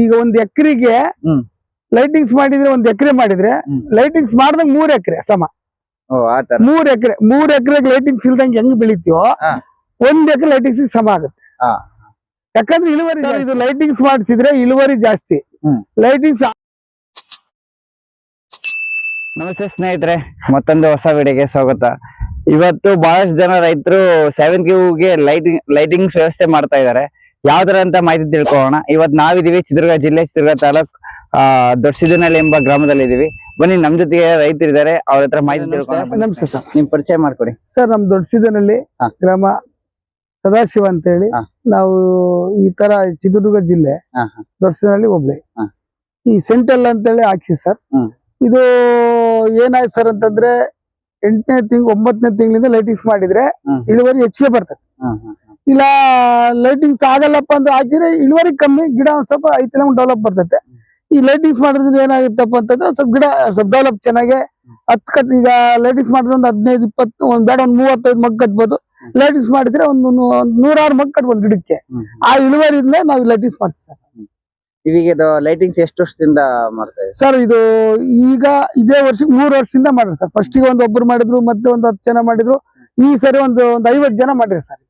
ಈಗ ಒಂದ್ ಎಕರೆಗೆ ಲೈಟಿಂಗ್ಸ್ ಮಾಡಿದ್ರೆ ಒಂದ್ ಎಕರೆ ಮಾಡಿದ್ರೆ ಲೈಟಿಂಗ್ಸ್ ಮಾಡ್ದಂಗ್ ಮೂರ್ ಎಕರೆ ಸಮ. ಓ ಆತರ ಮೂರ್ ಎಕರೆ ಮೂರ್ ಎಕರೆಗೆ ಲೈಟಿಂಗ್ಸ್ ಇಲ್ದಂಗ್ ಹೆಂಗ್ ಬೆಳಿತೀವೋ. ಒಂದ್ ಎಕರೆ ಲೈಟಿಂಗ್ಸ್ ಸಮ ಆಗುತ್ತೆ. ಯಾಕಂದ್ರೆ ಇಳುವರಿ ಇದು ಲೈಟಿಂಗ್ಸ್ ಮಾಡಿಸಿದ್ರೆ ಇಳುವರಿ ಜಾಸ್ತಿ. ಲೈಟಿಂಗ್ಸ್ ನಮಸ್ತೆ ಸ್ನೇಹಿತರೆ ಮತ್ತೊಂದು ಹೊಸ ವಿಡಿಯೋಗೆ ಸ್ವಾಗತ. ಇವತ್ತು ಬಹಳಷ್ಟು ಜನ ರೈತರು ಸೇವಂತಿಗೆ ಹೂವಿಗೆ ಲೈಟಿಂಗ್ ಲೈಟಿಂಗ್ಸ್ ವ್ಯವಸ್ಥೆ ಮಾಡ್ತಾ ಇದ್ದಾರೆ. ಯಾವ ತರ ಅಂತ ಮಾಹಿತಿ ತಿಳ್ಕೊಳ್ಳೋಣ ಇವತ್ ನಾವಿದೀವಿ ಚಿತ್ರದುರ್ಗ ಜಿಲ್ಲೆ ಚಿತ್ರದುರ್ಗ ತಾಲೂಕ್ ಆ ದೊಡ್ಡಸಿದ್ದನಹಳ್ಳಿ ಎಂಬ ಗ್ರಾಮದಲ್ಲಿ ಇದೀವಿ ಬನ್ನಿ ನಮ್ ಜೊತೆಗೆ ರೈತರಿದ್ದಾರೆ ಅವ್ರ ಹತ್ರ ಮಾಹಿತಿ ತಿಳ್ಕೊಳ್ಳೋಣ ನಮಸ್ತೆ ಸರ್ ನಿಮ್ ಪರಿಚಯ ಮಾಡ್ಕೊಡಿ ಸರ್ ನಮ್ ದೊಡ್ಡಸಿದನಲ್ಲಿ ಹಾ. ಗ್ರಾಮ ಸದಾಶಿವ ಅಂತ ಹೇಳಿ ಹಾ. ನಾವು ಈ ತರ ಚಿತ್ರದುರ್ಗ ಜಿಲ್ಲೆ ಹಾ, ಹಾ. ದೊಡ್ಡಸಿದಲ್ಲಿ ಒಬ್ಳೆ ಹಾ. ಈ ಸೆಂಟ್ರಲ್ ಅಂತೇಳಿ ಹಾಕ್ಸಿ ಸರ್ ಹ್ಮ್. ಇದು ಏನಾಯ್ತು ಸರ್ ಅಂತಂದ್ರೆ ಎಂಟನೇ ತಿಂಗ್ ಒಂಬತ್ತನೇ ತಿಂಗಳಿಂದ ಲೈಟಿಂಗ್ಸ್ ಮಾಡಿದ್ರೆ ಹ್ಮ್. ಇಳುವರಿ ಹೆಚ್ಚಿಗೆ ಬರ್ತದೆ ಹ್ಮ್, ಹ್ಮ್, ಹ್ಮ್. ಇಲ್ಲ ಲೈಟಿಂಗ್ಸ್ ಆಗಲ್ಲಪ್ಪ ಅಂದ್ರೆ ಹಾಕಿದ್ರೆ ಇಳುವರಿ ಕಮ್ಮಿ ಗಿಡ ಒಂದ್ ಸ್ವಲ್ಪ ನಮ್ಗೆ ಡೆವಲಪ್ ಬರ್ತೈತೆ. ಈ ಲೈಟಿಂಗ್ಸ್ ಮಾಡಿದ್ರೆ ಏನಾಗುತ್ತಪ್ಪ ಅಂತಂದ್ರೆ ಸ್ವಲ್ಪ ಗಿಡ ಸ್ವಲ್ಪ ಡೆವಲಪ್ ಚೆನ್ನಾಗೆ. ಹತ್ ಕಟ್ ಈಗ ಲೈಟಿಂಗ್ಸ್ ಮಾಡಿದ್ರೆ ಒಂದು ಹದಿನೈದು ಇಪ್ಪತ್ತು ಒಂದ್ ಬೇಡ ಒಂದ್ ಮೂವತ್ತೈದು ಮಗ್ ಕಟ್ಬೋದು. ಲೈಟಿಂಗ್ಸ್ ಮಾಡಿದ್ರೆ ಒಂದು ನೂರಾರು ಮಗ್ ಕಟ್ಬೋದು ಗಿಡಕ್ಕೆ. ಆ ಇಳುವರಿಯಿಂದ ನಾವು ಲೈಟಿಂಗ್ಸ್ ಮಾಡ್ತೀವಿ ಸರ್. ಇವಾಗ ಇದು ಲೈಟಿಂಗ್ಸ್ ಎಷ್ಟು ವರ್ಷದಿಂದ ಮಾಡ್ತಾರೆ ಸರ್ ಇದು ಈಗ ಇದೇ ವರ್ಷಕ್ಕೆ ಮೂರು ವರ್ಷದಿಂದ ಮಾಡ್ರಿ ಸರ್. ಫಸ್ಟ್ ಒಂದು ಒಂದ್ ಒಬ್ರು ಮಾಡಿದ್ರು ಮತ್ತೆ ಒಂದು ಹತ್ತು ಜನ ಮಾಡಿದ್ರು. ಈ ಸರಿ ಒಂದು ಒಂದ್ ಐವತ್ತು ಜನ ಮಾಡಿರಿ ಸರ್.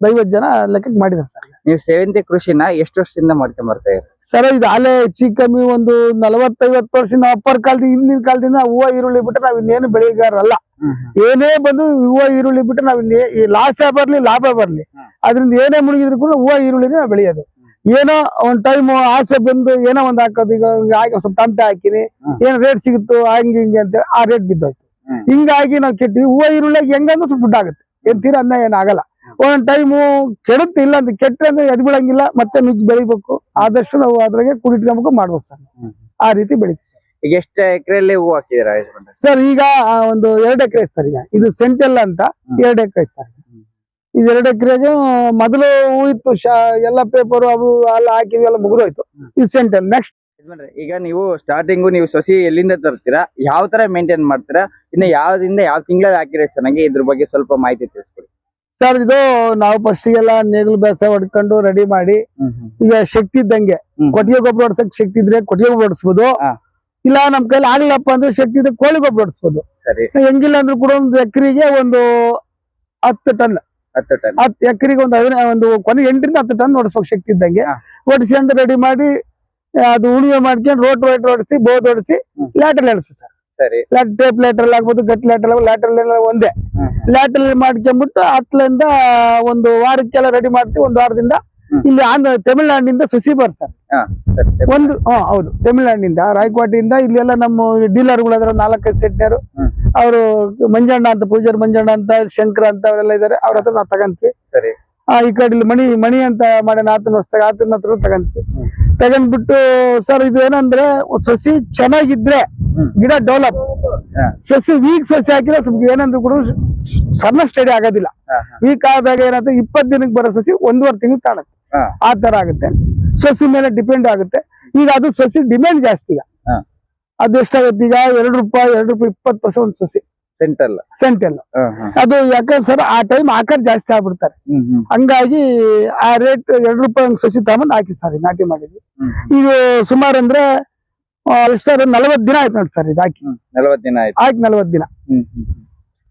ಐವತ್ ಜನ ಲೆಕ್ಕಕ್ಕೆ ಮಾಡಿದಾರೆ ಸರ್. ನೀವು ಸೇವಂತಿ ಕೃಷಿನ ಎಷ್ಟು ವರ್ಷದಿಂದ ಮಾಡ್ಕೊಂಡ್ ಬರ್ತಾ ಇದ್ದೀರಿ? ಸರ್ ಇದು ಅಲೆ ಹೆಚ್ಚು ಕಮ್ಮಿ ಒಂದು ನಲವತ್ತೈವತ್ತು ವರ್ಷದಿಂದ ಅಪ್ಪರ್ ಕಾಲದಿಂದ ಹಿಂದಿನ ಕಾಲದಿಂದ ಹೂವ ಈರುಳ್ಳಿ ಬಿಟ್ರೆ ನಾವ್ ಇನ್ನೇನು ಬೆಳೆಗಾರಲ್ಲ ಏನೇ ಬಂದು ಹೂವ ಈರುಳ್ಳಿ ಬಿಟ್ರೆ ನಾವ್ ಇನ್ನೇ ಈ ಲಾಸ್ ಬರ್ಲಿ ಲಾಭ ಬರ್ಲಿ. ಅದ್ರಿಂದ ಏನೇ ಮುಳುಗಿದ್ರು ಕೂಡ ಹೂವ ಈರುಳ್ಳಿನೇ ನಾವ್ ಬೆಳೆಯೋದು. ಏನೋ ಒಂದ್ ಟೈಮ್ ಆಸೆ ಬಂದು ಏನೋ ಒಂದ್ ಹಾಕೋದು ಈಗ ಸ್ವಲ್ಪ ಟಮಟೆ ಹಾಕಿನಿ. ಏನ್ ರೇಟ್ ಸಿಗುತ್ತೋ ಹಂಗೆ ಹಿಂಗೆ ಅಂತ ಆ ರೇಟ್ ಬಿದ್ದೋಯ್ತು. ಹಿಂಗಾಗಿ ನಾವು ಕೆಟ್ಟಿವಿ. ಹೂವ ಈರುಳ್ಳಿ ಹೆಂಗಂದ್ರೆ ಸ್ವಲ್ಪ ದುಡ್ಡು ಆಗುತ್ತೆ ಏನ್ ತೀರಾ ಅನ್ನ ಏನಾಗಲ್ಲ ಒಂದ್ ಟೈಮು ಕೆಡುತ್ತೆ ಇಲ್ಲ ಅಂತ ಕೆಟ್ಟರೆ ಅಂದ್ರೆ ಎದ್ ಬಿಡಂಗಿಲ್ಲ ಮತ್ತೆ ನುಗ್ಗಿ ಬೆಳಿಬೇಕು. ಆದಷ್ಟು ನಾವು ಅದ್ರಾಗೆ ಕುಡಿಟ್ಕೊಬೇಕು ಮಾಡ್ಬೇಕು ಸರ್. ಆ ರೀತಿ ಬೆಳಿತೀವಿ ಸರ್. ಈಗ ಎಷ್ಟು ಎಕರೆಯಲ್ಲಿ ಹೂ ಹಾಕಿದಿರ? ಸರ್ ಈಗ ಒಂದು ಎರಡು ಎಕರೆ ಐತೆ ಸರ್ ಈಗ. ಇದು ಸೆಂಟೆಲ್ ಅಂತ. ಎರಡು ಎಕರೆ ಐತೆ ಸರ್. ಇದು ಎರಡು ಎಕರೆಗೆ ಮೊದಲು ಹೂ ಇತ್ತು ಎಲ್ಲ ಪೇಪರ್ ಅವು ಎಲ್ಲ ಹಾಕಿದ್ವಿ ಎಲ್ಲ ಮುಗಿದೋಯ್ತು. ಇದು ಸೆಂಟೆಲ್ ನೆಕ್ಸ್ಟ್ ಈಗ ನೀವು ಸ್ಟಾರ್ಟಿಂಗು ನೀವು ಸಸಿ ಎಲ್ಲಿಂದ ತರ್ತೀರಾ? ಯಾವ ತರ ಮೇಂಟೈನ್ ಮಾಡ್ತೀರಾ? ಇನ್ನು ಯಾವ್ದಿಂದ ಯಾವ ತಿಂಗಳಲ್ಲಿ ಹಾಕಿರೋ ಚೆನ್ನಾಗಿ? ಇದ್ರ ಬಗ್ಗೆ ಸ್ವಲ್ಪ ಮಾಹಿತಿ ತಿಳಿಸ್ಕೊಡಿ. ಸರ್ ಇದು ನಾವು ಫಸ್ಟ್ ಗೆಲ್ಲ ನೇಗಿಲು ಬೇಸ ಹೊಡ್ಕೊಂಡು ರೆಡಿ ಮಾಡಿ ಈಗ ಶಕ್ತಿ ಇದ್ದಂಗೆ. ಕೊಟ್ಟಿಗೆ ಗೊಬ್ಬರ ಹೊಡ್ಸಕ್ ಶಕ್ತಿ ಇದ್ರೆ ಕೊಟ್ಟಿಗೆ ಗೊಬ್ಬರ ಹೊಡಿಸ್ಬೋದು. ಇಲ್ಲ ನಮ್ ಕೈಲಿ ಆಗ್ಲಪ್ಪ ಅಂದ್ರೆ ಶಕ್ತಿ ಇದ್ರೆ ಕೋಳಿ ಗೊಬ್ಬರ ಹೊಡಿಸ್ಬೋದು. ಹೆಂಗಿಲ್ಲ ಅಂದ್ರೂ ಕೂಡ ಒಂದು ಎಕರೆಗೆ ಒಂದು ಹತ್ತು ಟನ್. ಹತ್ತು ಟನ್. ಹತ್ತು ಎಕರೆಗೆ ಒಂದು ಹದಿನ ಒಂದು ಕೊನೆ ಎಂಟರಿಂದ ಹತ್ತು ಟನ್ ಹೊಡಿಸ್ಬೇಕು ಶಕ್ತಿ ಇದ್ದಂಗೆ. ಹೊಡಿಸಿ ಹೊಡಿಸ್ಕೊಂಡು ರೆಡಿ ಮಾಡಿ ಅದು ಉಳುಮೆ ಮಾಡ್ಕೊಂಡು ರೋಟ್ ರೋಟ್ ಹೊಡಿಸಿ ಬೋದ್ ಹೊಡಿಸಿ. ಲ್ಯಾಟರ್ ಎಳ್ಸಿ ಸರ್. ಟೇಪ್ ಲ್ಯಾಟ್ರಲ್ ಆಗ್ಬೋದು ಗಟ್ ಲ್ಯಾಟ್ರಲ್ ಲ್ಯಾಟ್ರಲ್ ಎಲ್ಲ ಒಂದೇ. ಲ್ಯಾಟ್ರಲ್ ಮಾಡ್ಕೊಂಡ್ಬಿಟ್ಟು ಹತ್ತಲಿಂದ ಒಂದು ವಾರಕ್ಕೆಲ್ಲ ರೆಡಿ ಮಾಡ್ತೀವಿ ಒಂದು ವಾರದಿಂದ. ಇಲ್ಲಿ ಆಂಧ್ರ ತಮಿಳ್ನಾಡಿನಿಂದ ಸುಸಿ ಸರ್ ಹಾ ಸರಿ ಒಂದು ಹಾ ಹೌದು ತಮಿಳ್ನಾಡಿನಿಂದ ರಾಯಕೋಟಿಯಿಂದ ಇಲ್ಲೆಲ್ಲ ನಮ್ಮ ಡೀಲರ್ಗಳು ಅದ್ರ ನಾಲ್ಕೈದು ಸೆಟ್ನರು. ಅವರು ಮಂಜಣ್ಣ ಅಂತ ಪೂಜಾರ್ ಮಂಜಣ್ಣ ಅಂತ ಶಂಕರ ಅಂತ ಅವರೆಲ್ಲ ಇದಾರೆ ಅವ್ರ ಹತ್ರ ನಾವು ತಗಂತೀವಿ ಸರಿ ಆ ಈ ಕಡೆ ಇಲ್ಲಿ ಮಣಿ ಮಣಿ ಅಂತ ಮಾಡ್ಯಾನ ಆತನ ಹೊಸ್ತಾಗ ಆತನ ಹತ್ರ ತಗಂತೀವಿ. ತಗೊಂಡ್ಬಿಟ್ಟು ಸರ್ ಇದು ಏನಂದ್ರೆ ಸಸಿ ಚೆನ್ನಾಗಿದ್ರೆ. ಗಿಡ ಡೆವಲಪ್ ಸಸಿ ವೀಕ್ ಸಸಿ ಹಾಕಿದ್ರೆ ಸ್ವಲ್ಪ ಏನಂದ್ರು ಕೂಡ ಸಣ್ಣ ಸ್ಟಡಿ ಆಗೋದಿಲ್ಲ. ವೀಕ್ ಆದಾಗ ಏನಂತ ಇಪ್ಪತ್ ದಿನಕ್ಕೆ ಬರೋ ಸಸಿ ಒಂದೂವರೆ ತಿಂಗಳು ತಾಣುತ್ತೆ ಆ ತರ ಆಗುತ್ತೆ. ಸಸಿ ಮೇಲೆ ಡಿಪೆಂಡ್ ಆಗುತ್ತೆ. ಈಗ ಅದು ಸಸಿ ಡಿಮ್ಯಾಂಡ್ ಜಾಸ್ತಿ ಈಗ. ಅದು ಎಷ್ಟಾಗುತ್ತೆ ಈಗ? ಎರಡು ರೂಪಾಯಿ ಎರಡು ರೂಪಾಯಿ ಇಪ್ಪತ್ತು ಪರ್ಸೆಂಟ್ ಒಂದು ಸಸಿ. ಸೆಂಟಲ್ ಸೆಂಟಲ್ ಅದು ಯಾಕಂದ್ರೆ ಸರ್ ಆ ಟೈಮ್ ಆಕಾರ ಜಾಸ್ತಿ ಆಗ್ಬಿಡ್ತಾರೆ. ಹಂಗಾಗಿ ಆ ರೇಟ್ ಎರಡು ರೂಪಾಯಿ ಸಸಿ ತಗೊಂಡ್ ಹಾಕಿ ಸರ್ ನಾಟಿ ಮಾಡಿದ್ವಿ. ಇದು ಸುಮಾರು ಅಂದ್ರೆ ಸರ್ ನಲವತ್ ದಿನ ಆಯ್ತು ನೋಡಿ ಸರ್ ಇದು ಹಾಕಿ ನಲವತ್ ದಿನ ಆಯ್ತು ಆಯ್ತು ನಲವತ್ ದಿನ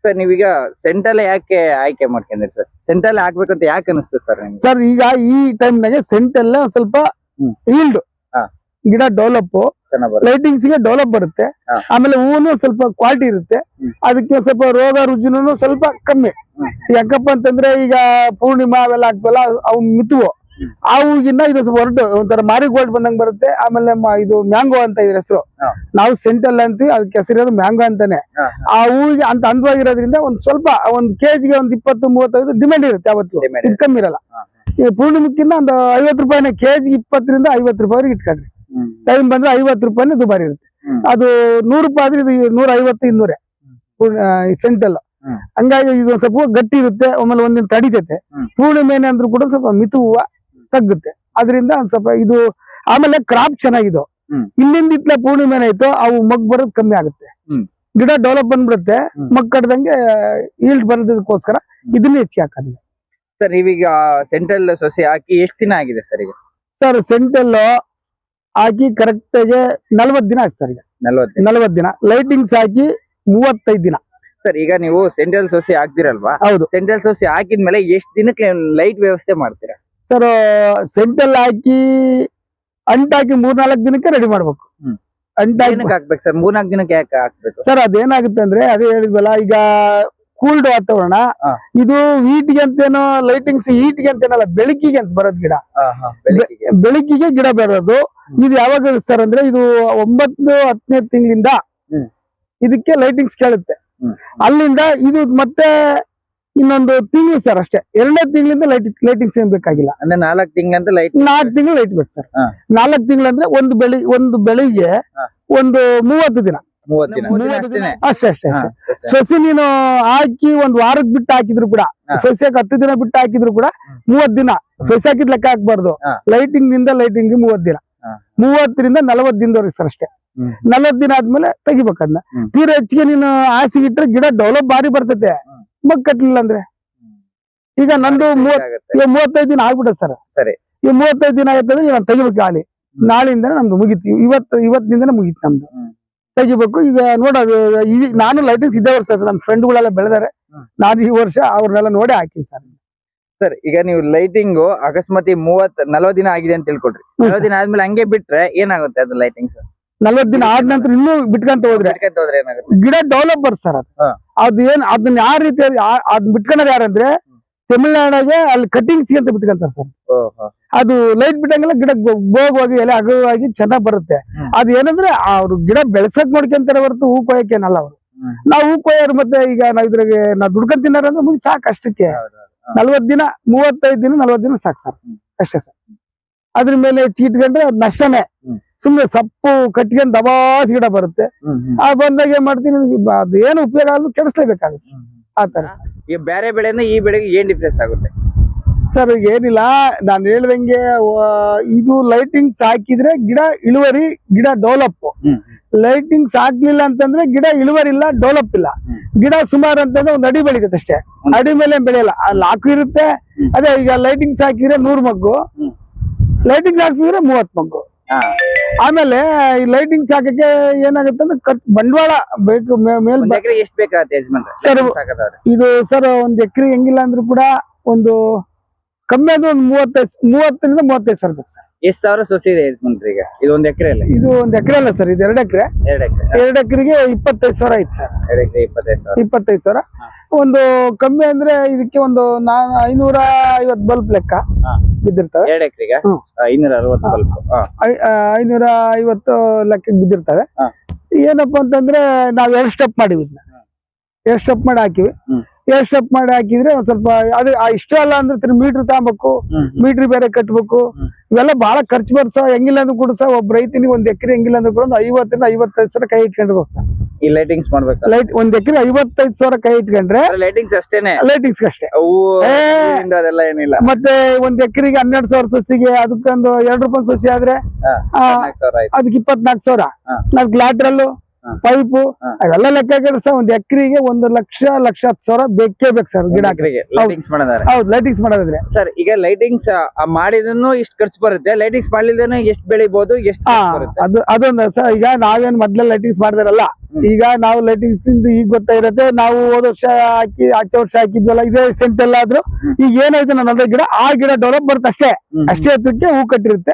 ಸರ್ ನೀವೀಗ ಸೆಂಟ್ರಲ್ ಯಾಕೆ ಆಯ್ಕೆ ಮಾಡ್ಕೊಂಡ್ರಿ ಸರ್ ಸೆಂಟ್ರಲ್ ಹಾಕ್ಬೇಕಂತ ಯಾಕೆ ಅನಿಸ್ತು ಸರ್ ನಿಮ್ಗೆ ಸರ್ ಈಗ ಈ ಟೈಮ್ ನಾಗೆ ಸೆಂಟ್ರಲ್ ಒಂದ್ ಸ್ವಲ್ಪ. ಈಲ್ಡ್ ಹಾ. ಗಿಡ ಡೆವಲಪ್ ಚೆನ್ನಾಗ್ ಬರುತ್ತೆ ಲೈಟಿಂಗ್ಸ್ಗೆ ಡೆವಲಪ್ ಬರುತ್ತೆ ಹಾ. ಆಮೇಲೆ ಹೂನು ಸ್ವಲ್ಪ ಕ್ವಾಲಿಟಿ ಇರುತ್ತೆ ಹ್ಮ್. ಅದಕ್ಕೆ ಸ್ವಲ್ಪ ರೋಗ ರುಜಿನೂ ಸ್ವಲ್ಪ ಕಮ್ಮಿ ಹ್ಮ್. ಯಾಕಪ್ಪ ಅಂತಂದ್ರೆ ಈಗ ಪೂರ್ಣಿಮಾ ಅವೆಲ್ಲ ಹಾಕ್ಬಲ್ಲ ಅವು ಮಿತುವು. ಆ ಇನ್ನ ಇದು ಹೊರಟು ಒಂಥರ ಮಾರಿಗೋಲ್ಡ್ ಬಂದಂಗ್ ಬರುತ್ತೆ. ಆಮೇಲೆ ಇದು ಮ್ಯಾಂಗೋ ಅಂತ ಇದ್ರ ಹೆಸರು. ನಾವು ಸೆಂಟಲ್ ಅಂತೀವಿ ಅದಕ್ಕೆ ಹೆಸರಿರೋದು ಮ್ಯಾಂಗೋ ಅಂತಾನೆ. ಆ ಹೂವಿಗೆ ಅಂತ ಅಂದವಾಗಿರೋದ್ರಿಂದ ಒಂದ್ ಸ್ವಲ್ಪ ಒಂದ್ ಕೆಜಿಗೆ ಒಂದ್ ಇಪ್ಪತ್ತು ಮೂವತ್ತೈದು ಡಿಮ್ಯಾಂಡ್ ಇರುತ್ತೆ ಅವತ್ತು ಇದು ಕಮ್ಮಿ ಇರಲ್ಲ. ಈ ಪೂರ್ಣಿಮಕ್ಕಿಂತ ಒಂದು ಐವತ್ತು ರೂಪಾಯಿನ ಕೆಜಿ ಇಪ್ಪತ್ತರಿಂದ ಐವತ್ತು ರೂಪಾಯಿ ಇಟ್ಕೊಂಡ್ರಿ. ಟೈಮ್ ಬಂದ್ರೆ ಐವತ್ತು ರೂಪಾಯಿನ ದುಬಾರಿ ಇರುತ್ತೆ. ಅದು ನೂರು ರೂಪಾಯಿ ಆದ್ರೆ ಇದು ನೂರ ಐವತ್ತು ಇನ್ನೂರೇ. ಸೆಂಟಲ್. ಹಂಗಾಗಿ ಇದು ಸ್ವಲ್ಪ ಗಟ್ಟಿ ಇರುತ್ತೆ ಆಮೇಲೆ ಒಂದಿನ ತಡಿತೈತೆ. ಪೂರ್ಣಿಮೆ ಪೂರ್ಣಿಮೆನೆ ಅಂದ್ರೂ ಕೂಡ ಸ್ವಲ್ಪ ಮಿತು ಹೂವ ತಗ್ಗುತ್ತೆ. ಅದರಿಂದ ಒಂದ್ ಸ್ವಲ್ಪ ಇದು ಆಮೇಲೆ ಕ್ರಾಪ್ ಚೆನ್ನಾಗಿದ್ದು. ಇಲ್ಲಿಂದ ಇತ್ಲ ಪೂರ್ಣಿಮೆ ಆಯ್ತು ಅವು ಮಗ್ ಬರೋದ್ ಕಮ್ಮಿ ಆಗುತ್ತೆ. ಗಿಡ ಡೆವಲಪ್ ಬಂದ್ಬಿಡುತ್ತೆ. ಮಗ್ ಕಡ್ದಂಗೆ ಈಲ್ಡ್ ಬರೋದಕ್ಕೋಸ್ಕರ ಇದನ್ನ ಹೆಚ್ಚಿ ಹಾಕೋದಿಲ್ಲ ಸರ್ ಇವೀಗ ಸೆಂಟ್ರಲ್ ಸೊಸೆ ಹಾಕಿ ಎಷ್ಟು ದಿನ ಆಗಿದೆ ಸರ್ ಈಗ? ಸರ್ ಸೆಂಟ್ರಲ್ ಹಾಕಿ ಕರೆಕ್ಟ್ ಆಗಿ ನಲ್ವತ್ ದಿನ ಆಯ್ತು ಸರ್ ಈಗ. ನಲ್ವತ್ತು ನಲ್ವತ್ ದಿನ. ಲೈಟಿಂಗ್ಸ್ ಹಾಕಿ ಮೂವತ್ತೈದು ದಿನ. ಸರ್ ಈಗ ನೀವು ಸೆಂಟ್ರಲ್ ಸೊಸೆ ಹಾಕ್ತಿರಲ್ವಾ ಹೌದು. ಸೆಂಟ್ರಲ್ ಸೊಸೆ ಹಾಕಿದ್ಮೇಲೆ ಎಷ್ಟ್ ದಿನಕ್ಕೆ ಲೈಟ್ ವ್ಯವಸ್ಥೆ ಮಾಡ್ತೀರಾ? ಸರ್ ಸೆಂಟಲ್ಲಿ ಹಾಕಿ ಅಂಟಾಕಿ ಮೂರ್ನಾಲ್ಕು ದಿನಕ್ಕೆ ರೆಡಿ ಮಾಡ್ಬೇಕು. ಅಂಟಾಕಿ ಹಾಕ್ಬೇಕು ಸರ್ ಮೂರ್ನಾಲ್ಕು ದಿನಕ್ಕೆ ಯಾಕೆ ಹಾಕ್ಬೇಕು? ಸರ್ ಅದೇನಾಗುತ್ತೆ ಅಂದ್ರೆ ಅದೇ ಹೇಳಿದ್ವಲ್ಲ ಈಗ ಕೂಲ್ಡ್ ವಾತಾವರಣ. ಇದು ಹೀಟ್ಗೆ ಅಂತೇನೋ ಲೈಟಿಂಗ್ಸ್ ಹೀಟ್ಗೆ ಅಂತೇನಲ್ಲ ಬೆಳಕಿಗೆ ಅಂತ ಬರೋದ್ ಗಿಡ. ಬೆಳಕಿಗೆ. ಬೆಳಕಿಗೆ ಗಿಡ ಬರೋದು. ಇದು ಯಾವಾಗ ಸರ್ ಅಂದ್ರೆ ಇದು ಒಂಬತ್ತು ಹತ್ತನೇ ತಿಂಗಳಿಂದ ಇದಕ್ಕೆ ಲೈಟಿಂಗ್ಸ್ ಕೇಳುತ್ತೆ. ಅಲ್ಲಿಂದ ಇದು ಮತ್ತೆ ಇನ್ನೊಂದು ತಿಂಗಳು ಸರ್ ಅಷ್ಟೇ ಎರಡನೇ ತಿಂಗಳಿಂದ ಲೈಟ್ ಲೈಟಿಂಗ್ಸ್ ಏನ್ ಬೇಕಾಗಿಲ್ಲ ಅಂದ್ರೆ ನಾಲ್ಕು ತಿಂಗಳಂತ ಲೈಟ್ ನಾಲ್ಕು ತಿಂಗಳು ಲೈಟ್ ಬೇಕು ಸರ್. ನಾಲ್ಕು ತಿಂಗಳು ಅಂದ್ರೆ ಒಂದು ಬೆಳಿ ಒಂದು ಬೆಳಿಗ್ಗೆ. ಒಂದು ಮೂವತ್ತು ದಿನ ಅಷ್ಟೇ ಅಷ್ಟೇ. ಸಸಿ ನೀನು ಹಾಕಿ ಒಂದ್ ವಾರಕ್ ಬಿಟ್ಟು ಹಾಕಿದ್ರು ಕೂಡ. ಸಸ್ಯಕ್ಕೆ ಹತ್ತು ದಿನ ಬಿಟ್ಟು ಹಾಕಿದ್ರು ಕೂಡ. ಮೂವತ್ ದಿನ ಸಸಿ ಹಾಕಿದ್ ಲೆಕ್ಕ ಹಾಕ್ಬಾರ್ದು ಲೈಟಿಂಗ್ನಿಂದ ಲೈಟಿಂಗ್ ಮೂವತ್ ದಿನ. ಮೂವತ್ತರಿಂದ ನಲವತ್ ದಿನದವರೆಗೆ ಸರ್ ಅಷ್ಟೇ. ನಲವತ್ ದಿನ ಆದ್ಮೇಲೆ ತೆಗಿಬೇಕನ್ನ ತೀರ. ಹೆಚ್ಚಿಗೆ ನೀನು ಹಾಸಿಗೆ ಇಟ್ರೆ ಗಿಡ ಡೆವಲಪ್ ಬಾರಿ ಬರ್ತೈತೆ. ಮಗ್ ಕಟ್ಲಿಲ್ಲ ಅಂದ್ರೆ. ಈಗ ನಂದು. ಈಗ ಮೂವತ್ತೈದು ದಿನ ಆಗ್ಬಿಟ್ಟದ ಸರ್. ಸರಿ. ಈ ಮೂವತ್ತೈದು ದಿನ ಆಯ್ತಂದ್ರೆ ನಾನು ತೆಗಿಬೇಕು ಗಾಳಿ. ನಾಳಿಂದ ನಮ್ದು ಮುಗೀತು. ಇವತ್ತು ಇವತ್ತಿನಿಂದನೇ ಮುಗಿತು ನಮ್ದು. ತೆಗಿಬೇಕು. ಈಗ ನೋಡೋದು ನಾನು ಲೈಟಿಂಗ್ಸ್ ಇದೇ ವರ್ಷ ನಮ್ಮ ಫ್ರೆಂಡ್ಗಳೆಲ್ಲ ಬೆಳೆದಾರೆ. ನಾನು ಈ ವರ್ಷ ಅವ್ರನ್ನೆಲ್ಲ ನೋಡೇ ಹಾಕಿನಿ ಸರ್. ಸರ್ ಈಗ ನೀವು ಲೈಟಿಂಗ್ ಅಕಸ್ಮಾತ್ ಮೂವತ್ ನಲ್ವತ್ ದಿನ ಆಗಿದೆ ಅಂತ ತಿಳ್ಕೊಡ್ರಿ ನಲ್ವತ್ ದಿನ ಆದ್ಮೇಲೆ ಹಂಗೆ ಬಿಟ್ರೆ ಏನಾಗುತ್ತೆ ಅದು ಲೈಟಿಂಗ್ಸ್ ನಲ್ವತ್ ದಿನ ಆದ ನಂತರ ಇನ್ನೂ ಬಿಟ್ಕೊಂತ ಹೋದ್ರೆ ಗಿಡ ಡೆವಲಪ್ ಬರ್ ಸರ್ ಅದು. ಅದ್ ಏನ್ ಅದನ್ನ ಯಾವ ರೀತಿ ಅದ್ ಬಿಟ್ಕೊಂಡ್ರೆ ಯಾರಂದ್ರೆ ತಮಿಳ್ನಾಡಿಗೆ ಅಲ್ಲಿ ಕಟಿಂಗ್ಸ್ ಅಂತ ಬಿಟ್ಕೊಂತಾರೆ ಸರ್. ಅದು ಲೈಟ್ ಬಿಟ್ಟಂಗೆಲ್ಲ ಗಿಡ ಹೋಗಿ ಎಲೆ ಅಗವಾಗಿ ಚೆನ್ನಾಗ್ ಬರುತ್ತೆ. ಅದ್ ಏನಂದ್ರೆ ಅವ್ರು ಗಿಡ ಬೆಳೆಸಕ್ ನೋಡ್ಕೊಂತಾರೆ ಹೊರತು ಹೂ ಕೊಯ್ಯಕ್ಕೇನಲ್ಲ ಅವ್ರು. ನಾವು ಹೂ ಕೊಯ್ಯೋರು ಮತ್ತೆ ಈಗ ನಾವ್ ಇದ್ರಾಗೆ ನಾವ್ ದುಡ್ಕೊಂಡ್ ತಿನ್ನಾರ ಅಂದ್ರೆ ಮುಗಿ ಸಾಕು ಅಷ್ಟಕ್ಕೆ. ನಲ್ವತ್ ದಿನ ಮೂವತ್ತೈದು ದಿನ ನಲ್ವತ್ ದಿನ ಸಾಕು ಸರ್. ಅಷ್ಟೇ ಸರ್ ಅದ್ರ ಮೇಲೆ ಚೀಟ್ಕೊಂಡ್ರೆ ಅದ್ ನಷ್ಟನೇ ಹ್ಮ್. ಸುಮ್ನೆ ಸಪ್ಪು ಕಟ್ಕೊಂಡ್ ದಬಾಸ್ ಗಿಡ ಬರುತ್ತೆ. ಆ ಬಂದಾಗ ಏನ್ ಮಾಡ್ತೀನಿ ನನಗೆ ಏನು ಉಪಯೋಗ ಆದ್ರೂ ಕೆಡಿಸ್ಲೇಬೇಕಾಗುತ್ತೆ. ತರ ಈಗ ಬೇರೆ ಬೆಳೆನ ಈ ಬೆಳೆಗೆ ಏನ್ ಡಿಫ್ರೆನ್ಸ್ ಆಗುತ್ತೆ? ಸರ್ ಈಗ ಏನಿಲ್ಲ ನಾನು ಹೇಳ್ದಂಗೆ ಇದು ಲೈಟಿಂಗ್ಸ್ ಹಾಕಿದ್ರೆ ಗಿಡ ಇಳುವರಿ ಗಿಡ ಡೆವಲಪ್. ಲೈಟಿಂಗ್ಸ್ ಹಾಕ್ಲಿಲ್ಲ ಅಂತಂದ್ರೆ ಗಿಡ ಇಳುವರಿ ಇಲ್ಲ. ಡೆವಲಪ್ ಇಲ್ಲ ಗಿಡ ಸುಮಾರು ಅಂತಂದ್ರೆ ಒಂದು ಅಡಿ ಬೆಳೀತದೆ ಅಷ್ಟೇ. ಅಡಿ. ಮೇಲೆ ಬೆಳೆಯಲ್ಲ ಅಲ್ಲಿ ಹಾಕು ಇರುತ್ತೆ. ಅದೇ ಈಗ ಲೈಟಿಂಗ್ಸ್ ಹಾಕಿದ್ರೆ ನೂರ್ ಮಗ್ಗು. ಲೈಟಿಂಗ್ ಲೈಟಿಂಗ್ಸ್ ಹಾಕ್ಸಿದ್ರೆ ಮೂವತ್ ಮಗ್ಗು. ಆಮೇಲೆ ಈ ಲೈಟಿಂಗ್ಸ್ ಹಾಕಕ್ಕೆ ಏನಾಗುತ್ತೆ ಅಂದ್ರೆ ಬಂಡವಾಳ ಬೇಕು ಮೇಲ್ ಎಕರೆ ಎಷ್ಟ್ ಬೇಕಾಗತ್ತೆ ಯಜಮಾನ್ರೆ? ಸರ್, ಇದು ಸರ್ ಒಂದ್ ಎಕರೆ ಹೆಂಗಿಲ್ಲ ಅಂದ್ರೂ ಕೂಡ ಒಂದು ಕಮ್ಮಿ ಅಂದ್ರೆ ಒಂದು ಮೂವತ್ತೈದು ಮೂವತ್ತರಿಂದ ಮೂವತ್ತೈದು ಸಾವಿರ ಬೇಕು ಸರ್. ಎಷ್ಟ್ ಸಾವಿರ ಸೊಸೆ ಇದೆ ಯಜಮಾನ್ರೆ ಈಗ? ಇದು ಒಂದ್ ಎಕರೆ ಅಲ್ಲ ಇದು ಒಂದ್ ಎಕರೆ ಅಲ್ಲ ಸರ್ ಇದು ಎರಡು ಎಕರೆ. ಎರಡ್ ಎಕರೆ ಎರಡು ಎಕರೆಗೆ ಇಪ್ಪತ್ತೈದು ಸಾವಿರ ಐತೆ ಸರ್. ಎರಡ್ ಎಕರೆ ಇಪ್ಪತ್ತೈದು ಸಾವಿರ. ಇಪ್ಪತ್ತೈದು ಸಾವಿರ. ಒಂದು ಕಮ್ಮಿ ಅಂದ್ರೆ ಇದಕ್ಕೆ ಒಂದು ನಾ ಐನೂರ ಐವತ್ ಬಲ್ಬ್ ಲೆಕ್ಕ. ಬಿದ್ದಿರ್ತವೆ. ಎರಡ್ ಎಕರೆಗೆ? ಐನೂರ ಅರವತ್ತು ಆ, ಐನೂರ ಐವತ್ತು ಲೆಕ್ಕ ಬಿದ್ದಿರ್ತವೆ. ಏನಪ್ಪಾ ಅಂತಂದ್ರೆ ನಾವ್ ಎರಡು ಸ್ಟೆಪ್ ಮಾಡಿವಿ ಎರಡು ಸ್ಟೆಪ್ ಮಾಡಿ ಹಾಕಿವಿ. ಎರಡು ಸ್ಟೆಪ್ ಮಾಡಿ ಹಾಕಿದ್ರೆ ಒಂದ್ ಸ್ವಲ್ಪ ಅದು ಇಷ್ಟ ಅಲ್ಲ ಅಂದ್ರೆ ಮೀಟರ್ ತಗೋಬೇಕು ಮೀಟರ್ ಬೇರೆ ಕಟ್ಬೇಕು. ಇವೆಲ್ಲ ಬಹಳ ಖರ್ಚು ಬರ್ಸ ಹೆಂಗಿಲ್ಲ ಅಂದ್ರೂ ಕೂಡ ಸರ್ ಒಬ್ಬ ರೈತನಿಗೆ ಒಂದ್ ಎಕರೆ ಹೆಂಗಿಲ್ಲ ಅಂದ್ರೂ ಕೂಡ ಒಂದು ಐವತ್ತರಿಂದ ಐವತ್ತೈದು ಸಾವಿರ ಕೈ ಇಟ್ಕೊಂಡಿರ್ಬೇಕು ಸರ್ ಈ ಲೈಟಿಂಗ್ಸ್ ಮಾಡ್ಬೇಕು? ಲೈಟ್ ಒಂದ್ ಎಕರೆ ಐವತ್ತೈದು ಸಾವಿರ ಕೈ ಇಟ್ಕೊಂಡ್ರೆ ಲೈಟಿಂಗ್ಸ್ ಅಷ್ಟೇನೆ. ಲೈಟಿಂಗ್ಸ್ ಅಷ್ಟೇ. ಅದೆಲ್ಲ ಏನಿಲ್ಲ. ಮತ್ತೆ ಒಂದ್ ಎಕರೆಗೆ ಹನ್ನೆರಡು ಸಾವಿರ ಸಸಿಗೆ ಅದಕ್ಕೊಂದು ಎರಡು ರೂಪಾಯಿ ಸಸಿ ಆದ್ರೆ ಅದಕ್ಕೆ ಇಪ್ಪತ್ನಾಲ್ಕು ಸಾವಿರ. ಲ್ಯಾಟ್ರಲ್ಲು ಹಾ. ಪೈಪು. ಅವೆಲ್ಲ ಲೆಕ್ಕ ಸರ್ ಒಂದ್ ಎಕರೆಗೆ ಒಂದು ಲಕ್ಷ ಲಕ್ಷ ಹತ್ತು ಸಾವಿರ ಬೇಕೇ ಬೇಕು ಸರ್ ಗಿಡ ಲೈಟಿಂಗ್ಸ್ ಮಾಡೋದಾರೆ ಹೌದು. ಲೈಟಿಂಗ್ಸ್ ಮಾಡೋದಾದ್ರೆ. ಸರ್ ಈಗ ಲೈಟಿಂಗ್ಸ್ ಮಾಡಿದನು ಇಷ್ಟು ಖರ್ಚು ಬರುತ್ತೆ. ಲೈಟಿಂಗ್ಸ್ ಮಾಡ್ಲಿಲ್ದೇನು ಎಷ್ಟು ಬೆಳಿಬಹುದು ಎಷ್ಟು ಅದು ಅದೊಂದು ಸರ್ ಈಗ ನಾವೇನ್ ಮೊದ್ಲೇ ಲೈಟಿಂಗ್ಸ್ ಮಾಡಿದಾರಲ್ಲ ಈಗ ನಾವು ಲೈಟಿಂಗ್ಸ್ ಇಂದ ಈಗ ಗೊತ್ತಾಗಿರತ್ತೆ ನಾವು ಹೋದ ವರ್ಷ ಹಾಕಿ ಆಚೆ ವರ್ಷ ಹಾಕಿದ್ವಲ್ಲ ಇದೇ ಸೆಂಟ್ ಎಲ್ಲ ಆದ್ರೂ ಈಗ ಏನಾಯ್ತು ನನ್ನ ಅದೇ ಗಿಡ ಆ ಗಿಡ ಡೆವಲಪ್ ಬರುತ್ತೆ ಅಷ್ಟೇ. ಅಷ್ಟೇ ಹತ್ರಕ್ಕೆ ಹೂ ಕಟ್ಟಿರುತ್ತೆ.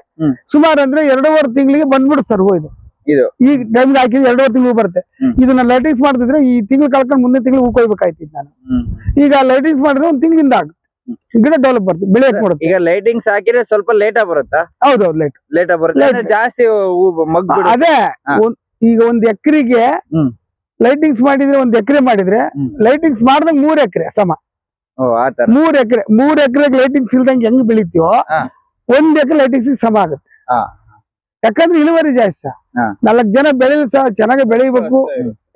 ಸುಮಾರು ಅಂದ್ರೆ ಎರಡೂವರೆ ತಿಂಗಳಿಗೆ ಬಂದ್ಬಿಡುತ್ತೆ ಸರ್ ಹೂ ಇದು. ಇದು. ಈ ಟೈಮ್ಗೆ ಹಾಕಿದ್ರೆ ಎರಡೂವರೆ ತಿಂಗಳು ಬರುತ್ತೆ. ಇದನ್ನ ಲೈಟಿಂಗ್ಸ್ ಮಾಡ್ತಿದ್ರೆ ಈ ತಿಂಗಳು ಕಳ್ಕೊಂಡು ಮುಂದೆ ತಿಂಗಳು ಹೂ ಕೊಯ್ಬೇಕಾಯ್ತಿತ್ತು ನಾನು. ಈಗ ಲೈಟಿಂಗ್ಸ್ ಮಾಡಿದ್ರೆ ಒಂದ್ ತಿಂಗಳಿಂದ ಆಗುತ್ತೆ. ಗಿಡ ಡೆವಲಪ್ ಬರುತ್ತೆ ಬೆಳೆಯಕ್ ಮಾಡುತ್ತೆ ಈಗ ಲೈಟಿಂಗ್ಸ್ ಹಾಕಿದ್ರೆ ಸ್ವಲ್ಪ ಲೇಟ್ ಆಗಿ ಬರುತ್ತಾ? ಹೌದೌದು ಲೈಟ್ ಲೇಟ್ ಆಗಿ ಬರುತ್ತೆ ಜಾಸ್ತಿ ಮಗ್ಗು ಅದೇ ಈಗ ಒಂದ್ ಎಕರೆಗೆ ಲೈಟಿಂಗ್ಸ್ ಮಾಡಿದ್ರೆ ಒಂದ್ ಎಕರೆ ಮಾಡಿದ್ರೆ ಲೈಟಿಂಗ್ಸ್ ಮಾಡ್ದಂಗ್ ಮೂರ್ ಎಕರೆ ಸಮ. ಮೂರ್ ಎಕರೆ ಮೂರ್ ಎಕರೆಗೆ ಲೈಟಿಂಗ್ಸ್ ಇಲ್ದಂಗೆ ಹೆಂಗ್ ಬೆಳಿತೀವೋ. ಒಂದ್ ಎಕರೆ ಲೈಟಿಂಗ್ಸ್ ಸಮ ಆಗುತ್ತೆ. ಯಾಕಂದ್ರೆ ಇಳುವರಿ ಜಾಸ್ತಿ. ನಾಲ್ಕು ಜನ ಬೆಳೆಯಲು ಸಹ ಚೆನ್ನಾಗಿ ಬೆಳಿಬೇಕು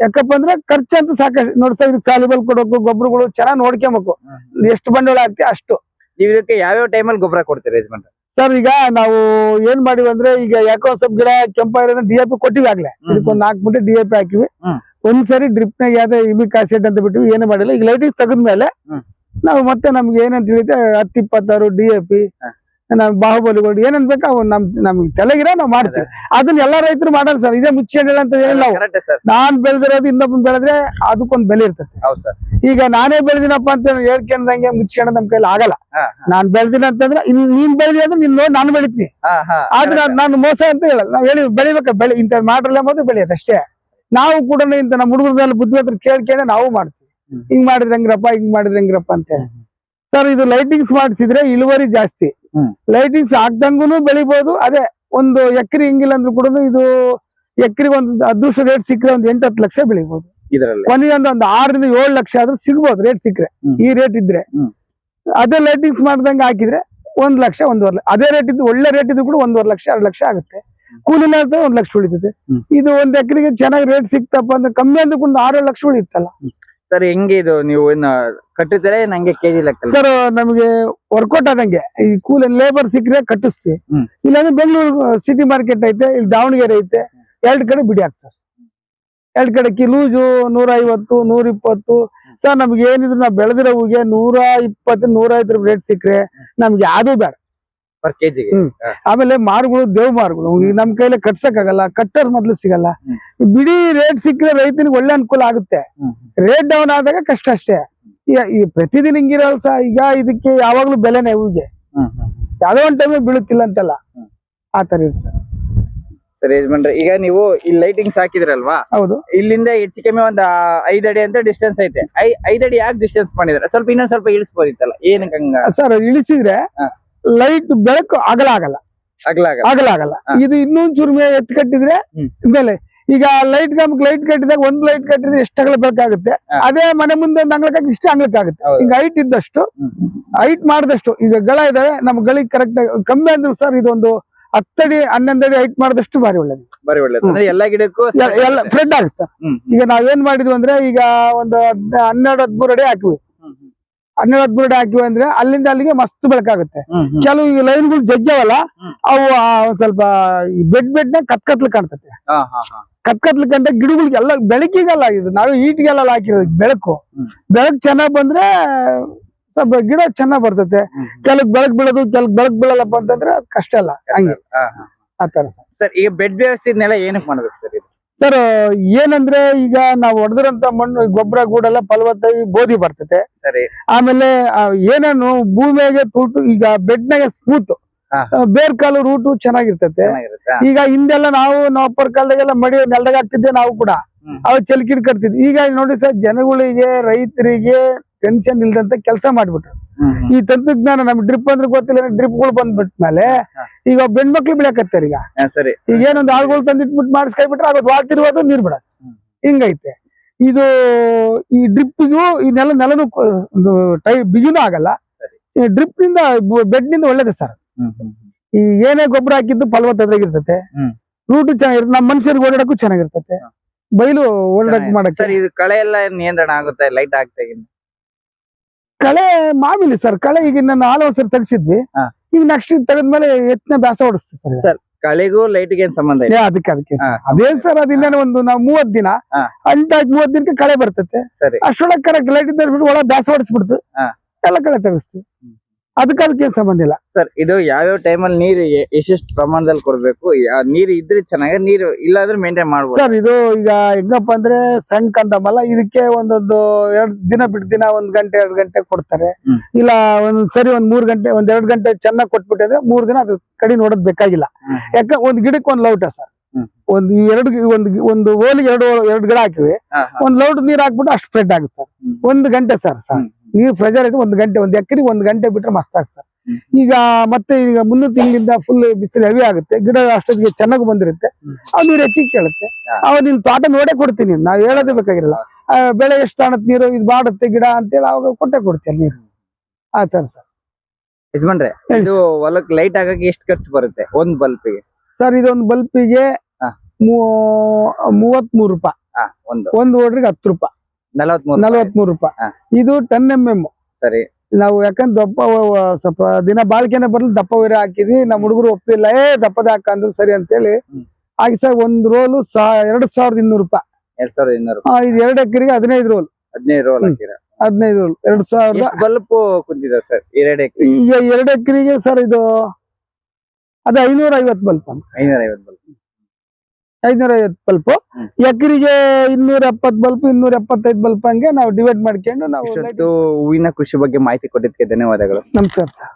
ಯಾಕಪ್ಪ ಅಂದ್ರೆ ಖರ್ಚಂತೂ ಸಾಕಷ್ಟು. ನೋಡ್ಸ ಇದಕ್ಕೆ ಸಾಲಿಬಲ್ ಕೊಡಬೇಕು ಗೊಬ್ಬರಗಳು ಚೆನ್ನಾಗಿ ನೋಡ್ಕೊಬೇಕು. ಎಷ್ಟು ಬಂಡವಾಳ ಆಗ್ತಿ ಅಷ್ಟು. ನೀವು ಇದಕ್ಕೆ ಯಾವ್ಯಾವ ಟೈಮಲ್ಲಿ ಗೊಬ್ಬರ ಕೊಡ್ತೀರಿ ಯಜಮಾನ್ರೆ? ಸರ್ ಈಗ ನಾವು ಏನ್ ಮಾಡಿವಿ ಅಂದ್ರೆ ಈಗ ಯಾಕೋ ಸ್ವಲ್ಪ ಗಿಡ ಕೆಂಪ ಡಿ ಎ ಪಿ ಕೊಟ್ಟಿವಿ ಆಗ್ಲೇ. ಇದಕ್ಕೊಂದ್ ನಾಲ್ಕು ಮುಟ್ಟೆ ಡಿ ಎ ಪಿ ಹಾಕಿವಿ. ಒಂದ್ಸರಿ ಡ್ರಿಪ್ ನಾಗ ಯಾವ್ದೇ ಇಮಿಕ್ ಆಸಿಡ್ ಅಂತ ಬಿಟ್ಟಿವಿ ಏನು ಮಾಡಿಲ್ಲ. ಈಗ ಲೈಟಿಂಗ್ ತೆಗೆದ್ಮೇಲೆ. ನಾವು ಮತ್ತೆ ನಮ್ಗೆ ಏನಂತ ಹೇಳಿದ್ರೆ ಹತ್ತು ಇಪ್ಪತ್ತಾರು ಡಿ ಎ ಪಿ. ನಾವು ಬಾಹುಬಲಿಗಳು ಏನ್ ಬೇಕು ಅವು ನಮ್ ನಮ್ಗೆ ತಲೆಗಿರ ನಾವು ಮಾಡ್ತೀವಿ. ಅದನ್ನ ಎಲ್ಲಾ ರೈತರು ಮಾಡಲ್ಲ ಸರ್. ಇದೇ ಮುಚ್ಚಿಡಿಲ್ಲ ಅಂತ ಸರ್. ನಾನ್ ಬೆಳೆದಿರೋದು ಇನ್ನೊಬ್ಬನ್ ಬೆಳೆದ್ರೆ ಅದಕ್ಕೊಂದ್ ಬೆಲೆ ಇರ್ತದೆ. ಹೌದು ಸರ್. ಈಗ ನಾನೇ ಬೆಳೆದಿನಪ್ಪ ಅಂತ ಹೇಳ್ಕೊಂಡಂಗೆ ಮುಚ್ಕೊಂಡು ನಮ್ ಕೈಲಿ ಆಗಲ್ಲ. ನಾನ್ ಬೆಳೆದಿನ ಅಂತಂದ್ರೆ ಇನ್ ನೀನ್ ಬೆಳೆದಿ ಅಂದ್ರೆ ನಿನ್ ನೋಡಿ ನಾನು ಬೆಳಿತೀನಿ. ಆದ್ರೆ ನಾನ್- ಮೋಸ ಅಂತ ಹೇಳಲ್ಲ. ನಾವ್ ಹೇಳಿ ಬೆಳಿಬೇಕ ಬೆಳಿ. ಇಂತ ಮಾಡ್ರಲ್ಲ ಮೊದಲು ಬೆಳೆಯೋದು ಅಷ್ಟೇ. ನಾವು ಕೂಡ ಇಂತ ನಮ್ಮ ಹುಡುಗರದಲ್ಲಿ ಬುದ್ಧಿವಂತರು ಕೇಳ್ಕೊಂಡೆ ನಾವು ಮಾಡ್ತೀವಿ. ಹಿಂಗ್ ಮಾಡಿದ್ರೆ ಹೆಂಗ್ರಪ್ಪ ಹಿಂಗ್ ಮಾಡಿದ್ರೆ ಹೆಂಗ್ರಪ್ಪ ಅಂತ ಹೇಳಿ. ಸರ್ ಇದು ಲೈಟಿಂಗ್ಸ್ ಮಾಡಿಸಿದ್ರೆ ಇಳುವರಿ ಜಾಸ್ತಿ. ಲೈಟಿಂಗ್ಸ್ ಹಾಕ್ದಂಗೂ ಬೆಳಿಬಹುದು ಅದೇ ಒಂದು ಎಕರೆ ಹಿಂಗಿಲ್ಲ ಅಂದ್ರೂ ಕೂಡ ಇದು ಎಕರೆಗೆ ಒಂದು ಅದೃಷ್ಟ ರೇಟ್ ಸಿಕ್ಕರೆ ಒಂದು ಎಂಟು ಹತ್ತು ಲಕ್ಷ ಬೆಳಿಬಹುದು ಇದರಲ್ಲಿ. ಕೊನೆಗೆ ಒಂದು ಒಂದು ಆರರಿಂದ ಏಳು ಲಕ್ಷ ಆದ್ರೂ ಸಿಗ್ಬಹುದು ರೇಟ್ ಸಿಕ್ಕರೆ ಈ ರೇಟ್ ಇದ್ರೆ. ಅದೇ ಲೈಟಿಂಗ್ಸ್ ಮಾಡ್ದಂಗೆ ಹಾಕಿದ್ರೆ ಒಂದ್ ಲಕ್ಷ ಒಂದೂವರೆ ಲಕ್ಷ. ಅದೇ ರೇಟ್ ಇದ್ದು ಒಳ್ಳೆ ರೇಟ್ ಇದ್ದು ಕೂಡ ಒಂದೂವರೆ ಲಕ್ಷ ಎರಡು ಲಕ್ಷ ಆಗುತ್ತೆ. ಕೂಲಿ ಇರ್ತದೆ ಒಂದ್ ಲಕ್ಷ ಉಳಿತದೆ. ಇದು ಒಂದ್ ಎಕರೆಗೆ ಚೆನ್ನಾಗಿ ರೇಟ್ ಸಿಕ್ತಪ್ಪ ಅಂದ್ರೆ ಕಮ್ಮಿ ಅಂದ್ರೆ ಕೂಡ ಆರೇಳು ಲಕ್ಷ ಉಳಿಯುತ್ತಲ್ಲ. ಸರ್ ಹೆಂಗೆ ಇದು ನೀವು ಇನ್ನ ಕಟ್ಟುತ್ತೀರಾ ಏನ್ ಹಂಗೆ ಕೆಜಿ ಲೆಕ್ಕ ಸರ್ ನಮಗೆ ವರ್ಕೌಟ್ ಆದಂಗೆ. ಈ ಕೂಲಿ ಲೇಬರ್ ಸಿಕ್ಕರೆ ಕಟ್ಟಿಸ್ತೀವಿ. ಇಲ್ಲಾಂದ್ರೆ ಬೆಂಗಳೂರು ಸಿಟಿ ಮಾರ್ಕೆಟ್ ಐತೆ ಇಲ್ಲಿ ದಾವಣಗೆರೆ ಐತೆ. ಎರಡು ಕಡೆ ಬಿಡಿ ಹಾಕ್ ಸರ್ ಎರಡು ಕಡೆ ಕಿಲೂಜು ನೂರ ಐವತ್ತು ನೂರ ಇಪ್ಪತ್ತು ಸರ್ ನಮ್ಗೆ ಏನಿದ್ರು ನಾವು ಬೆಳೆದಿರೋ ಹೂಗೆ ನೂರ ಇಪ್ಪತ್ತು ನೂರ ಐವತ್ತು ರೇಟ್ ಸಿಕ್ಕರೆ ನಮ್ಗೆ ಯಾವ್ದು ಬೇಡ. Per KG. ಆಮೇಲೆ ಮಾರುಗಳು ದೇವ್ ಮಾರುಗಳು. ಈಗ ನಮ್ ಕೈಲಿ ಕಟ್ಸಕ್ಕಾಗಲ್ಲ ಕಟ್ಟರ್ ಮೊದ್ಲು ಸಿಗಲ್ಲ. ಬಿಡಿ ರೇಟ್ ಸಿಕ್ಕರೆ ರೈತನಿಗೆ ಒಳ್ಳೆ ಅನುಕೂಲ ಆಗುತ್ತೆ. ರೇಟ್ ಡೌನ್ ಆದಾಗ ಕಷ್ಟ ಅಷ್ಟೇ. ಈ ಪ್ರತಿದಿನ ಹಿಂಗಿರಲ್ ಸಹ ಈಗ ಇದಕ್ಕೆ ಯಾವಾಗ್ಲೂ ಬೆಲೆನೇ ಹೂಗೆ ಯಾವ್ದೋ ಒಂದ್ ಟೈಮ್ ಬೀಳುತ್ತಿಲ್ಲ ಅಂತಲ್ಲ. ಆ ತರ ಇರುತ್ತೆ. ಸರಿ ಯಜಮಾನ್ರೆ ಈಗ ನೀವು ಈ ಲೈಟಿಂಗ್ಸ್ ಹಾಕಿದ್ರಲ್ವಾ? ಹೌದು. ಇಲ್ಲಿಂದ ಹೆಚ್ಚು ಕಮ್ಮಿ ಒಂದ್ ಐದ್ ಅಡಿ ಅಂತ ಡಿಸ್ಟೆನ್ಸ್ ಐತೆ. ಐ ಐದ್ ಅಡಿ ಯಾಕೆ ಡಿಸ್ಟೆನ್ಸ್ ಮಾಡಿದ್ರೆ? ಸ್ವಲ್ಪ ಇನ್ನೊಂದ್ ಸ್ವಲ್ಪ ಇಳಿಸ್ಬೋದಿತ್ತಲ್ಲ? ಏನಕ್ಕೆ ಹಂಗ? ಸರ್ ಇಳಿಸಿದ್ರೆ. ಲೈಟ್ ಬೆಳಕು ಅಗಲಾಗಲ್ಲ ಅಗಲಾಗಲ್ಲ ಇದು ಇನ್ನೊಂದ್ ಚೂರು ಮೇಲೆ ಎತ್ತು ಕಟ್ಟಿದ್ರೆ. ಮೇಲೆ ಈಗ ಲೈಟ್ ನಮ್ಗೆ ಲೈಟ್ ಕಟ್ಟಿದಾಗ ಒಂದ್ ಲೈಟ್ ಕಟ್ಟಿದ್ರೆ ಎಷ್ಟು ಅಗಲ ಬೆಳಕಾಗುತ್ತೆ ಅದೇ ಮನೆ ಮುಂದೆ ಒಂದು ಅಂಗ್ಲಕ್ಕಾಗಿ ಇಷ್ಟ ಅಂಗ್ಲಕ್ಕಾಗುತ್ತೆ. ಈಗ ಹೈಟ್ ಇದ್ದಷ್ಟು ಹೈಟ್ ಮಾಡಿದಷ್ಟು ಈಗ ಗಳ ಇದಾವೆ ನಮ್ ಗಳಿಗೆ ಕರೆಕ್ಟ್ ಕಮ್ಮಿ ಅಂದ್ರೆ ಸರ್ ಇದೊಂದು ಹತ್ತಡಿ ಹನ್ನೊಂದಡಿ ಹೈಟ್ ಮಾಡಿದಷ್ಟು ಬಾರಿ ಒಳ್ಳೇದು. ಬಾರಿ ಒಳ್ಳೇದು. ಎಲ್ಲ ಗಿಡಕ್ಕೂ ಎಲ್ಲ ಫ್ರೆಡ್ ಆಗುತ್ತೆ ಸರ್. ಈಗ ನಾವೇನ್ ಮಾಡಿದ್ವಿ ಅಂದ್ರೆ ಈಗ ಒಂದು ಹನ್ನೆರಡು ಹದ್ಮೂರು ಅಡಿ ಹಾಕಿವಿ ಹನ್ನೆರಡು ಹದ್ಮೂರು ಹಾಕಿವಿ ಅಂದ್ರೆ ಅಲ್ಲಿಂದ ಅಲ್ಲಿಗೆ ಮಸ್ತ್ ಬೆಳಕಾಗುತ್ತೆ. ಕೆಲವು ಈ ಲೈನ್ಗಳು ಜಗ್ಗವಲ್ಲ ಹ್ಮ್. ಅವು ಸ್ವಲ್ಪ ಈ ಬೆಡ್ ಬೆಡ್ನ ಕತ್ ಕತ್ಲು ಕಾಣ್ತತೆ. ಹಾ ಹಾ ಹಾ. ಕತ್ ಕತ್ಲು ಕಂಡ ಗಿಡಗಳಿಗೆಲ್ಲ ಬೆಳಕಿಗೆಲ್ಲ ಇದು ನಾವು ಈಟಿಗೆಲ್ಲ ಹಾಕಿರೋದು ಬೆಳಕು. ಬೆಳಕು ಚೆನ್ನಾಗ್ ಬಂದ್ರೆ ಸ್ವಲ್ಪ ಗಿಡ ಚೆನ್ನಾಗ್ ಬರ್ತತೆ. ಕೆಲಕ್ ಬೆಳಕ್ ಬೀಳೋದು ಕೆಲಕ್ ಬೆಳಕ್ ಬೀಳಲ್ಲಪ್ಪ ಅಂತಂದ್ರೆ ಅದ್ ಕಷ್ಟ ಅಲ್ಲ. ಹಂಗೆ. ತರ ಸರ್. ಸರ್ ಈಗ ಬೆಡ್ ವ್ಯವಸ್ಥೆ ಏನಕ್ಕೆ ಮಾಡ್ಬೇಕು ಸರ್ ಇದು? ಸರ್ ಏನಂದ್ರೆ ಈಗ ನಾವು ಹೊಡೆದಿರೋಂತ ಮಣ್ಣು ಗೊಬ್ಬರ ಗೂಡೆಲ್ಲ ಫಲವತ್ತಾಗಿ ಗೋಧಿ ಬರ್ತತೆ ಸರಿ. ಆಮೇಲೆ ಏನೇನು ಭೂಮಿಯಾಗೆ ತೂಟು ಈಗ ಬೆಡ್ನಾಗೆ ಸ್ಮೂತ್. ಬೇರ್ ಕಾಲು ರೂಟು ಚೆನ್ನಾಗಿರ್ತತೆ. ಈಗ ಹಿಂದೆಲ್ಲ ನಾವು ನಾವು ಅಪ್ಪರ್ ಕಾಲದಾಗೆಲ್ಲ ಮಡಿ ನೆಲದಾಗ ಹಾಕ್ತಿದ್ದೆ ನಾವು ಕೂಡ. ಅವಾಗ ಚಲಿಕಿಡ್ ಕಟ್ತಿದ್ವಿ. ಈಗ ನೋಡಿ ಸರ್ ಜನಗಳಿಗೆ ರೈತರಿಗೆ ಟೆನ್ಷನ್ ಇಲ್ದಂತ ಕೆಲಸ ಮಾಡ್ಬಿಟ್ರು. ಈ ತಂತ್ರಜ್ಞಾನ ನಮ್ ಡ್ರಿಪ್ ಅಂದ್ರೆ ಗೊತ್ತಿಲ್ಲ ಡ್ರಿಪ್ಗಳು ಬಂದ್ಬಿಟ್ಮೇಲೆ ಮೇಲೆ ಈಗ ಬೆಣ್ಮಕ್ಳು ಬೆಳೆಯಕತ್ತಾರ ಈಗ. ಸರಿ. ಈಗ ಏನೊಂದು ಆಳ್ಗಳು ತಂದಿಟ್ಬಿಟ್ಟು ಮಾಡಿಸ್ಕೊಂಡ್ಬಿಟ್ರೆ ಆಗೋದು. ವಾಳ್ತಿರುವುದು ನೀರ್ ಬಿಡೋದು. ಹಿಂಗೈತೆ. ಇದು ಈ ಡ್ರಿಪ್ಗೂ ಈ ನೆಲ ನೆಲನು ಟೈ ಬಿಗಿನೂ ಆಗಲ್ಲ. ಈ ಡ್ರಿಪ್ನಿಂದ ಬೆಡ್ನಿಂದ ಒಳ್ಳೇದು ಸರ್. ಈ ಏನೇ ಗೊಬ್ಬರ ಹಾಕಿದ್ದು ಫಲವತ್ತದ್ರಾಗಿರ್ತತೆ ರೂಟ್ ರೂಟು ಚೆನ್ನಾಗಿರುತ್ತೆ ನಮ್ಮ ಮನುಷ್ಯರಿಗೆ ಓಡಾಡಕ್ಕೂ ಚೆನ್ನಾಗಿರ್ತತೆ. ಬೈಲು ಬಯಲು ಓಡಾಡಕ್ ಇದು ಕಳೆ ಎಲ್ಲ ನಿಯಂತ್ರಣ ಆಗುತ್ತೆ? ಲೈಟ್ ಆಗ್ತಾಗಿಂದ ಕಳೆ ಮಾಮೂಲಿ ಸರ್ ಕಳೆ ಈಗ ನಾನು ಹಾಲು ಒಂದ್ಸರಿ ತೆಗ್ಸಿದ್ವಿ. ಈಗ ನೆಕ್ಸ್ಟ್ ತೆಗೆದ್ಮೇಲೆ ಎತ್ತನೆ ಬ್ಯಾಸ ಓಡಿಸ್ತೀವಿ ಸರ್ ಸರ್ ಕಳೆಗೂ ಲೈಟ್ಗೆ ಏನ್ ಸಂಬಂಧ ಇದೆ ಏ, ಅದಕ್ಕೆ ಅದಕ್ಕೆ. ಅದೇನ್ ಸರ್ ಅದ್ ಇನ್ನೇನು ಒಂದು ನಾವು ಮೂವತ್ ದಿನ. ಅಂಟಾಗಿ ಮೂವತ್ ದಿನಕ್ಕೆ ಕಳೆ ಬರ್ತೈತೆ. ಸರಿ. ಅಷ್ಟೊಳಗೆ ಕರೆಕ್ಟ್ ಲೈಟ್ ಇದ್ದ ಒಳಗೆ ಬ್ಯಾಸ ಹೊಡಿಸ್ಬಿಡ್ತು ಹಾ. ಎಲ್ಲ ಕಳೆ ತೆಗಿಸ್ತೀವಿ. ಅದಕ್ಕೆ ಅದಕ್ಕೆ ಸಂಬಂಧ ಇಲ್ಲ ಸರ್ ಇದು ಯಾವ್ಯಾವ ಟೈಮಲ್ಲಿ ನೀರು ಎಷ್ಟೆಷ್ಟು ಪ್ರಮಾಣದಲ್ಲಿ ಕೊಡಬೇಕು? ನೀರು ಇದ್ರೆ ಚೆನ್ನಾಗಿ ನೀರು ಇಲ್ಲಾಂದ್ರೆ ಮೇಂಟೈನ್ ಮಾಡ್ಬೋದು. ಸರ್ ಇದು ಈಗ ಹೆಂಗಪ್ಪ ಅಂದ್ರೆ ಸಣ್ಣ ಕಂದಮಲ್ಲ ಇದಕ್ಕೆ ಒಂದೊಂದು ಎರಡ್ ದಿನ ಬಿಟ್ಟು ದಿನ ಒಂದ್ ಗಂಟೆ ಎರಡು ಗಂಟೆ ಕೊಡ್ತಾರೆ. ಇಲ್ಲ ಒಂದ್ ಸರಿ ಒಂದ್ ಮೂರ್ ಗಂಟೆ ಒಂದ್ ಎರಡ್ ಗಂಟೆ ಚೆನ್ನಾಗಿ ಕೊಟ್ಬಿಟ್ಟಿದ್ರೆ ಮೂರ್ ದಿನ ಅದು ಕಡಿ ನೋಡೋದ್ ಬೇಕಾಗಿಲ್ಲ. ಯಾಕಂದ್ರೆ ಯಾಕ ಒಂದ್ ಗಿಡಕ್ಕೆ ಒಂದ್ ಲೌಟ ಸರ್. ಒಂದ್ ಎರಡು ಒಂದು ಒಂದು ಓಲಿಗೆ ಎರಡು ಎರಡು ಗಿಡ ಹಾಕಿವಿ. ಒಂದು ಲೌಡ್ ನೀರ್ ಹಾಕ್ಬಿಟ್ಟು ಅಷ್ಟು ಸ್ಪ್ರೆಡ್ ಆಗುತ್ತೆ ಸರ್. ಒಂದು ಗಂಟೆ ಸರ್ ಸರ್. ನೀರ್ ಪ್ರೆಷರ್ ಇದೆ ಒಂದು ಗಂಟೆ ಒಂದ್ ಎಕರೆ ಒಂದ್ ಗಂಟೆ ಬಿಟ್ರೆ ಮಸ್ತ್ ಆಗುತ್ತೆ ಸರ್. ಈಗ ಮತ್ತೆ ಈಗ ಮುಂದಿನ ತಿಂಗಳಿಂದ ಫುಲ್ ಬಿಸಿಲು ಹೆವಿ ಆಗುತ್ತೆ. ಗಿಡ ಅಷ್ಟೊತ್ತಿಗೆ ಚೆನ್ನಾಗಿ ಬಂದಿರುತ್ತೆ. ಆ ನೀರು ಹೆಚ್ಚಿಗೆ ಕೇಳುತ್ತೆ. ಅವ್ ನಿನ್ ತೋಟ ನೋಡೇ ಕೊಡ್ತೀನಿ ನಾವ್ ಹೇಳೋದೇ ಬೇಕಾಗಿರಲ್ಲ. ಬೆಳೆ ಎಷ್ಟು ಕಾಣುತ್ತೆ ನೀರು ಇದು ಬಾಡುತ್ತೆ ಗಿಡ ಅಂತೇಳಿ ಅವಾಗ ಕೊಟ್ಟೆ ಕೊಡ್ತೀನಿ ನೀರು ಆ ತರ ಸರ್. ಯಜಮಾನ್ರೆ ಹೇಳಿ ಇದು ಹೊಲಕ್ಕೆ ಲೈಟ್ ಆಗಕ್ಕೆ ಎಷ್ಟು ಖರ್ಚು ಬರುತ್ತೆ? ಒಂದ್ ಬಲ್ಪಿಗೆ ಸರ್ ಇದೊಂದು ಬಲ್ಪಿಗೆ ಹಾ. ಮೂವತ್ ಮೂರು ರೂಪಾಯಿ ಒಂದು. ಒಂದು ಓಡ್ರಿಗೆ ಹತ್ತು ರೂಪಾಯಿ. ನಲವತ್ಮೂರು ನಲವತ್ ಮೂರು ರೂಪಾಯಿ. ಇದು ಟನ್ ಎಂ ಎಂ ಸರಿ. ನಾವು ಯಾಕಂದ್ರೆ ದಪ್ಪ ಸ್ವಲ್ಪ ದಿನ ಬಾಳ್ಕೆನೆ ಬರ್ಲಿ ದಪ್ಪ ವೀರ ಹಾಕಿದ್ವಿ. ನಮ್ಮ ಹುಡುಗರು ಒಪ್ಪಿಲ್ಲ ಏ ದಪ್ಪದ ಹಾಕ ಅಂದ್ರು ಸರಿ ಅಂತೇಳಿ ಹೇಳಿ ಹಾಗೆ ಸರ್ ಒಂದ್ ರೋಲು ಎರಡ್ ಸಾವಿರದ ಇನ್ನೂರು ರೂಪಾಯಿ. ಎರಡ್ ಸಾವಿರದ ಇನ್ನೂರು ಆ, ಇದು ಎರಡು ಎಕರೆಗೆ ಹದಿನೈದು ರೋಲ್. ಹದಿನೈದು ರೋಲ್. ಹಾಕಿರ. ಹದಿನೈದು ಎರಡ್ ಸಾವಿರದ ಬಲ್ಪ್ ಕುಂತಿದೆ ಸರ್ ಎರಡು ಎಕರೆ? ಈಗ ಎರಡು ಎಕರೆಗೆ ಸರ್ ಇದು ಅದು ಐನೂರ ಐವತ್ ಬಲ್ಪ್ ಐನೂರ ಐವತ್ತು ಬಲ್ಪ್. ಐನೂರ ಐವತ್ ಬಲ್ಪ್ ಎಕರಿಗೆ ಇನ್ನೂರ ಎಪ್ಪತ್ ಬಲ್ಪ್ ಇನ್ನೂರ ಎಪ್ಪತ್ತೈದು ಬಲ್ಪ್ ಹಂಗೆ ನಾವು ಡಿವೈಡ್ ಮಾಡ್ಕೊಂಡು ನಾವು ಹೂವಿನ ಕೃಷಿ ಬಗ್ಗೆ ಮಾಹಿತಿ ಕೊಟ್ಟಿದ್ದಕ್ಕೆ ಧನ್ಯವಾದಗಳು. ನಮಸ್ಕಾರ ಸರ್.